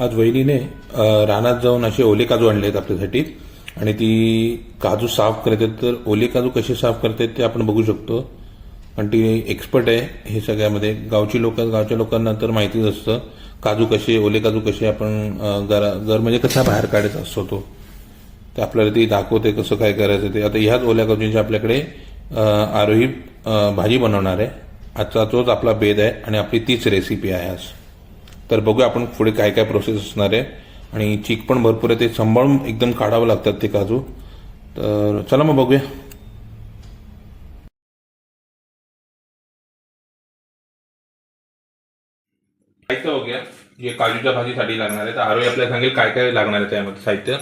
आज वहिनीने रानात जाऊन असे ओले काजू आणले आहेत आपल्यासाठी. आणि ती काजू साफ करते तर ओले काजू कसे साफ करते ते आपण बघू शकतो. पण ती एक्सपर्ट आहे हे सगळ्यामध्ये. गावची लोक गावच्या लोकांना तर माहितीच असतं काजू कसे ओले काजू कसे आपण अ, घरा घर म्हणजे कसा बाहेर काढायचा असतो तो. ते आपल्याला ती दाखवते कसं काय करायचं ते. आता ह्याच ओल्या काजूंची आपल्याकडे आरोही भाजी बनवणार आहे. आजचा तोच आपला बेद आहे आणि आपली तीच रेसिपी आहे आज. तर बघूया आपण पुढे काय काय प्रोसेस असणार आहे. आणि चीक पण भरपूर आहे ते सांभाळून एकदम काढावं लागतात ते काजू. तर चला मग बघूया. साहित्य बघूया. जे काजूच्या भाजीसाठी लागणार आहे तर आरोही आपल्याला सांगेल काय काय लागणार आहे त्यामध्ये साहित्य.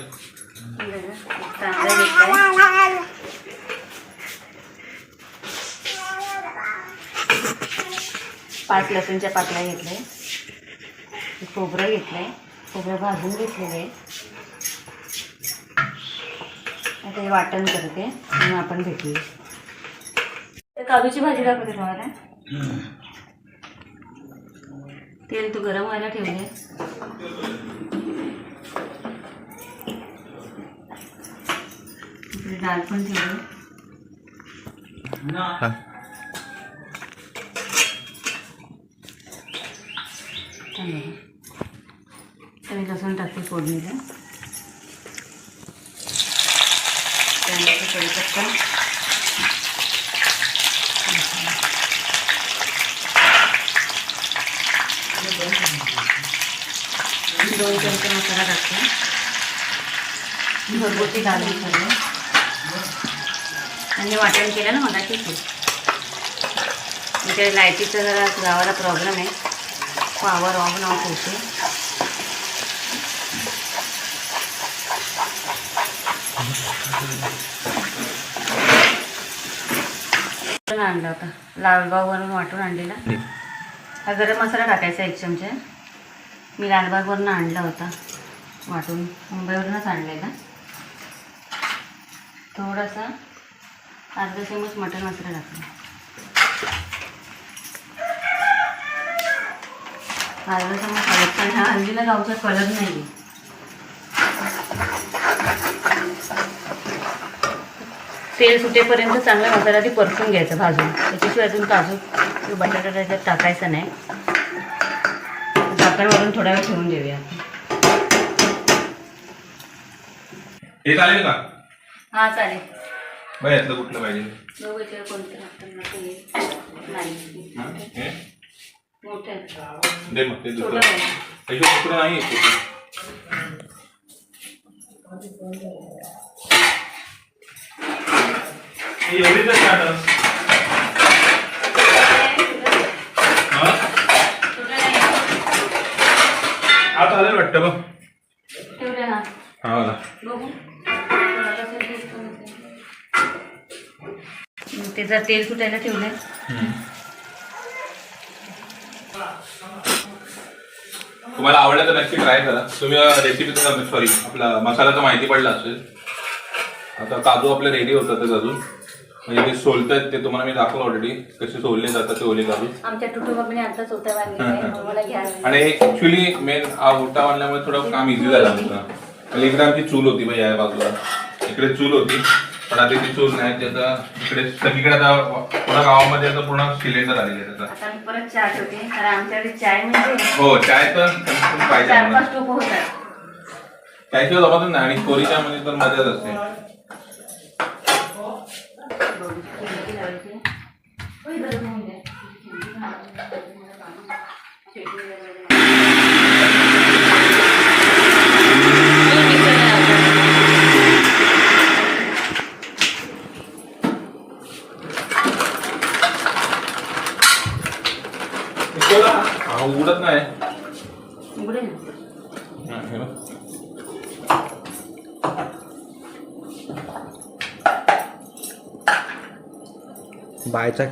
पाच लसूणच्या पाकळ्या घेतल्या. खोबरं घेतलंय. खोबरं भाजून घेतलेलं. आहे आता हे वाटण करते आणि आपण भेटूया. तर काजूची भाजी दाखवते तुम्हाला? तेल तू गरम व्हायला ठेवले इकडे डाळ पण ठेवली चालेल. तर मी लसूण टाकते फोडणीला त्यानंतर कढीपत्ता दोन चमचे मसाला टाकते घरगुती घालून सर्व आणि वाटण केलं ना मला ठीक आहे इकडे लायटीचा जरा गावाला प्रॉब्लेम आहे पॉवर ऑन ऑफ होते आणला होता. लालबागवरून वाटून आणलेला. हा गरम मसाला टाकायचा एक चमचा. मी लालबागवरून आणला होता. वाटून मुंबईवरूनच आणलेला. थोडासा अर्धा चमच मटण मसाला टाकला. अर्धा चमच हळद पण ह्या हल्दीला गावचा कलर नाही आहे तेल सुटेपर्यंत चांगला मसाला आधी परतून घ्यायचा भाजून त्याच्याशिवाय अजून काजू किंवा बटाटा त्याच्यात टाकायचा नाही झाकण वरून थोडा वेळ ठेवून देऊया हे चालेल का हां चालेल बघ यातलं कुठलं पाहिजे दोघं इथे कोणतं लागतं नको. नाही हा? हे? मोठं आहे. दे मग ते छोटं दुसरं पाहिजे. त्याच्या दुसरं नाही आहे ते. हे एवढीच. हा? नाही. हा चालेल वाटतं बघ हा हा त्याचं तेल सुटायला ठेवलंय तुम्हाला आवडलं तर नक्की ट्राय करा तुम्ही रेसिपी सॉरी आपला मसाला तर माहिती पडला असेल आता काजू आपले रेडी होतात अजून म्हणजे ते सोलतात ते तुम्हाला मी दाखवलं ऑलरेडी कसे सोलले जातात ते ओले काजू आमच्या टुटू मला आणि ऍक्च्युली मेन हा उलटा बांधल्यामुळे थोडं काम इझी झालं आमचं. म्हणजे इकडे आमची चूल होती बाई या बाजूला. इकडे चूल होती. पण आता ती चूल नाही त्याचा इकडे सगळीकडे आता पूर्ण गावामध्ये आता पूर्ण सिलेंडर आलेले मी परत आमच्याकडे चाय म्हणजे हो चाय तर पाहिजे चायशिवाय जमतच नाही आणि कोरीच्या मध्ये तर मजाच असते. बघू, खिडकी लावायची. होय, गरम होऊन द्या. खिडकी लावायची. हा उघडत नाही उघडे ना. हा, हे बघ. बायचा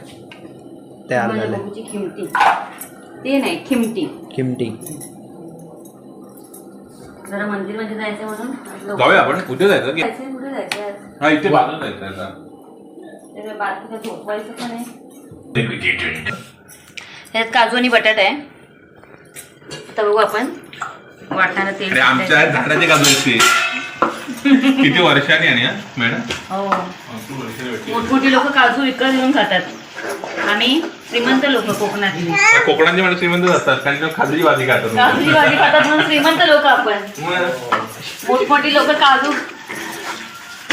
तयार झालाय. खिमटी. ते नाही खिमटी. किमटी जरा मंदिरमध्ये जायचं म्हणून. लोक- जाऊया आपण कुठे जायचं की? कुठे जायचं आज? हा इथे बाजूला जायचं आता. त्याच्या बाजूला झोपवायचं पण आहे. ह्यात काजू आणि बटाटा आहे. आता बघू आपण. वाटणारं तेल आमच्या झाडाचे काजू असते किती वर्षांनी आणि हा, मॅडम हो वर्षांनी भेटली. मोठमोठी लोक काजू विकत घेऊन खातात आम्ही श्रीमंत लोक कोकणातली कोकणाची माणसं श्रीमंत असतात कारण ते खाजूची भाजी खातात काजूची भाजी खातात म्हणून श्रीमंत लोक आपण मग मोठमोठी लोक काजू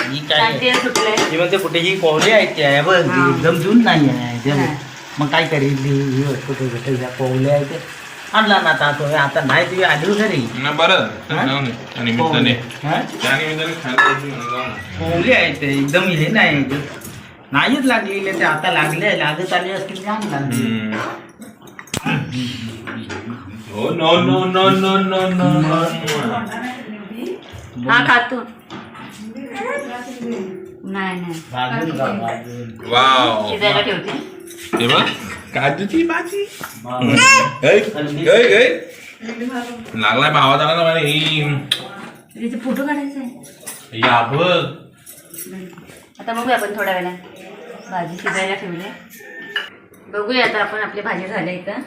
ही काय आणि सुटले ती म्हणते कुठे ही कोवली आहेत त्या बघ हा. एकदम जून नाही आहे ते बघ. हा. मग काय करेल ती? ही कुठे कुठे ज्या कोवल्या आहेत ते आणला ना आता तो. आता नाही ती आली घरी. ना बरं. हा? जाऊ. त्या निमित्ताने हा? त्या निमित्ताने खायला जाऊ आहेत ते. एकदम हे नाही. ते. नाहीच लागलेले ते आता लागले लागत आले असतील जाम लागले. हम्म. हो no no no no no no no हा खातो. नाही नाही. भाजून खा, भाजून. वाव. शिजायला ठेवते. हे बघ. काजूची भाजी. गै, गै, गै. लागलाय भावा आला ना मला ही तिथे फोटो काढायचा आहे या बघ. आता बघूया आपण थोड्या वेळात भाजी शिजायला ठेवली बघूया आता आपण आपली भाजी झाली इथं.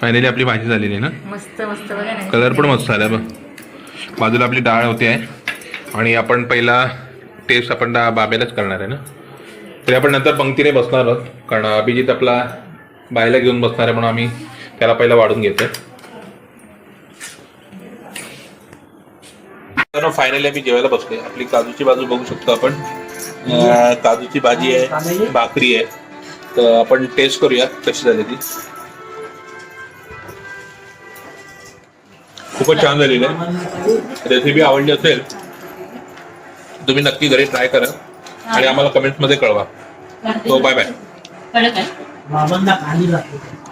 फायनली आपली भाजी झालेली आहे ना? मस्त मस्त बघा ना. कलर पण मस्त आला बघ. बाजूला आपली डाळ होते आहे. आणि आपण पहिला टेस्ट आपण डा बाबेलाच करणार आहे ना? तरी आपण नंतर पंक्तीने बसणार आहोत. कारण अभिजित आपला बायला घेऊन बसणार आहे म्हणून आम्ही त्याला पहिला वाढून घेतोय. तर फायनली आम्ही जेवायला बसलोय. आपली काजूची बाजू बघू शकतो आपण. काजूची भाजी आहे भाकरी आहे. तर आपण टेस्ट करूया कशी झाली ती. खूपच छान झालेली आहे. रेसिपी आवडली असेल तुम्ही नक्की घरी ट्राय करा. आणि आम्हाला कमेंट्समध्ये कळवा. तो बाय बाय कडक आहे. बाबांना खाली लागतो